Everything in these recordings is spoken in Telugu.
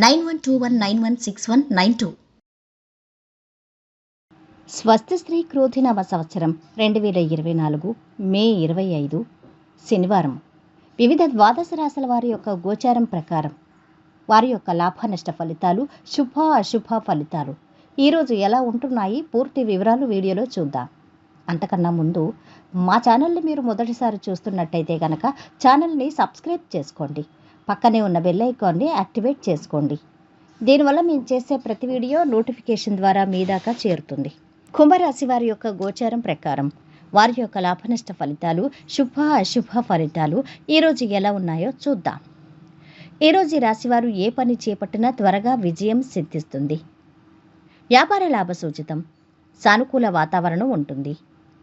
nine one two one nine one six one nine two. స్వస్థ స్త్రీ క్రోధినామ సంవత్సరం రెండు వేల ఇరవై నాలుగు మే ఇరవై ఐదు శనివారం. వివిధ ద్వాదశ రాశుల వారి యొక్క గోచారం ప్రకారం వారి యొక్క లాభ నష్ట ఫలితాలు శుభ అశుభ ఫలితాలు. ఈరోజు ఎలా ఉంటున్నాయి? పూర్తి వివరాలు వీడియోలో చూద్దాం. అంతకన్నా ముందు మా ఛానల్ని మీరు మొదటిసారి చూస్తున్నట్టయితే కనుక ఛానల్ని సబ్స్క్రైబ్ చేసుకోండి. పక్కనే ఉన్న బెల్ ఐకాన్ని యాక్టివేట్ చేసుకోండి. దీనివల్ల మేము చేసే ప్రతి వీడియో నోటిఫికేషన్ ద్వారా మీ దాకా చేరుతుంది. కుంభరాశి వారి యొక్క గోచారం ప్రకారం వారి యొక్క లాభనష్ట ఫలితాలు శుభ అశుభ ఫలితాలు ఈరోజు ఎలా ఉన్నాయో చూద్దాం. ఈరోజు ఈ రాశివారు ఏ పని చేపట్టినా త్వరగా విజయం సిద్ధిస్తుంది. వ్యాపార లాభ సూచితం సానుకూల వాతావరణం ఉంటుంది.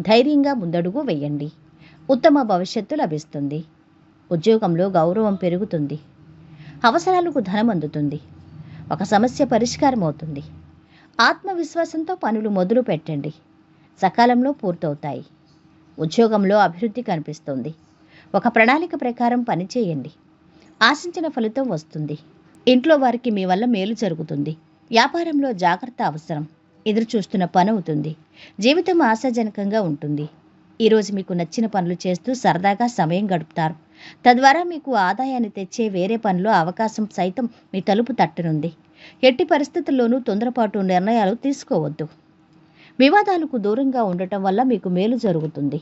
ధైర్యంగా ముందడుగు వేయండి. ఉత్తమ భవిష్యత్తు లభిస్తుంది. ఉద్యోగంలో గౌరవం పెరుగుతుంది. అవసరాలకు ధనం అందుతుంది ఒక సమస్య పరిష్కారం అవుతుంది ఆత్మవిశ్వాసంతో పనులు మొదలు పెట్టండి. సకాలంలో పూర్తవుతాయి. ఉద్యోగంలో అభివృద్ధి కనిపిస్తుంది. ఒక ప్రణాళిక ప్రకారం పనిచేయండి. ఆశించిన ఫలితం వస్తుంది. ఇంట్లో వారికి మీ వల్ల మేలు జరుగుతుంది. వ్యాపారంలో జాగ్రత్త అవసరం. ఎదురు చూస్తున్న పని అవుతుంది. జీవితం ఆశాజనకంగా ఉంటుంది. ఈరోజు మీకు నచ్చిన పనులు చేస్తూ సరదాగా సమయం గడుపుతారు. తద్వారా మీకు ఆదాయాన్ని తెచ్చే వేరే పనిలో అవకాశం సైతం మీ తలుపు తట్టనుంది. ఎట్టి పరిస్థితుల్లోనూ తొందరపాటు నిర్ణయాలు తీసుకోవద్దు. వివాదాలకు దూరంగా ఉండటం వల్ల మీకు మేలు జరుగుతుంది.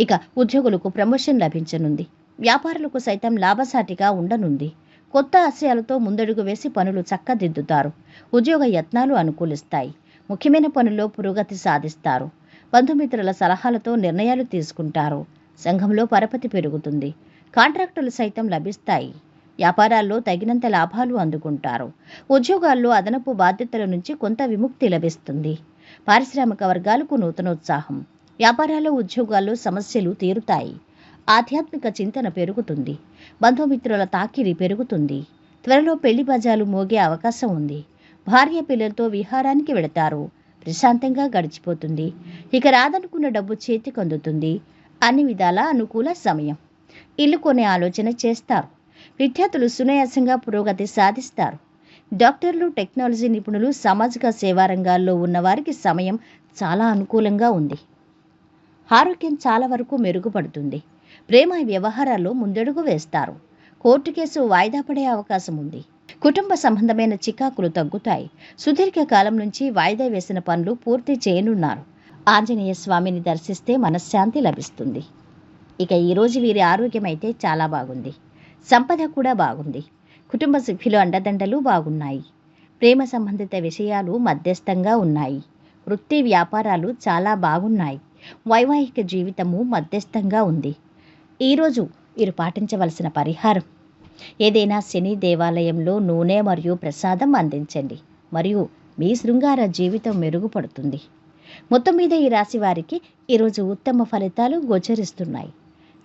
ఇక ఉద్యోగులకు ప్రమోషన్ లభించనుంది. వ్యాపారులకు సైతం లాభసాటిగా ఉండనుంది. కొత్త ఆశయాలతో ముందడుగు వేసి పనులు చక్కదిద్దుతారు. ఉద్యోగ యత్నాలు అనుకూలిస్తాయి. ముఖ్యమైన పనుల్లో పురోగతి సాధిస్తారు. బంధుమిత్రుల సలహాలతో నిర్ణయాలు తీసుకుంటారు. సంఘంలో పరపతి పెరుగుతుంది. కాంట్రాక్టులు సైతం లభిస్తాయి. వ్యాపారాల్లో తగినంత లాభాలు అందుకుంటారు. ఉద్యోగాల్లో అదనపు బాధ్యతల నుంచి కొంత విముక్తి లభిస్తుంది. పారిశ్రామిక వర్గాలకు నూతనోత్సాహం. వ్యాపారాల్లో ఉద్యోగాల్లో సమస్యలు తీరుతాయి. ఆధ్యాత్మిక చింతన పెరుగుతుంది. బంధుమిత్రుల తాకిడి పెరుగుతుంది. త్వరలో పెళ్ళి బజాలు మోగే అవకాశం ఉంది. భార్య పిల్లలతో విహారానికి వెళతారు. ప్రశాంతంగా గడిచిపోతుంది. ఇక రాదనుకున్న డబ్బు చేతికి అందుతుంది అన్ని విధాల అనుకూల సమయం. ఇల్లు కొనే ఆలోచన చేస్తారు. విద్యార్థులు సునాయాసంగా పురోగతి సాధిస్తారు. డాక్టర్లు టెక్నాలజీ నిపుణులు సామాజిక సేవా రంగాల్లో ఉన్నవారికి సమయం చాలా అనుకూలంగా ఉంది. ఆరోగ్యం చాలా వరకు మెరుగుపడుతుంది. ప్రేమ వ్యవహారాల్లో ముందడుగు వేస్తారు. కోర్టు కేసు వాయిదా పడే అవకాశం ఉంది. కుటుంబ సంబంధమైన చికాకులు తగ్గుతాయి. సుదీర్ఘ కాలం నుంచి వాయిదా వేసిన పనులు పూర్తి చేయనున్నారు. ఆంజనేయ స్వామిని దర్శిస్తే మనశ్శాంతి లభిస్తుంది. ఇక ఈరోజు వీరి ఆరోగ్యం అయితే చాలా బాగుంది. సంపద కూడా బాగుంది. కుటుంబ సభ్యులు అండదండలు బాగున్నాయి. ప్రేమ సంబంధిత విషయాలు మధ్యస్థంగా ఉన్నాయి. వృత్తి వ్యాపారాలు చాలా బాగున్నాయి. వైవాహిక జీవితము మధ్యస్థంగా ఉంది. ఈరోజు వీరు పాటించవలసిన పరిహారం. ఏదైనా శని దేవాలయంలో నూనె మరియు ప్రసాదం అందించండి. మరియు మీ శృంగార జీవితం మెరుగుపడుతుంది. మొత్తం మీద ఈ రాశి వారికి ఈరోజు ఉత్తమ ఫలితాలు గోచరిస్తున్నాయి.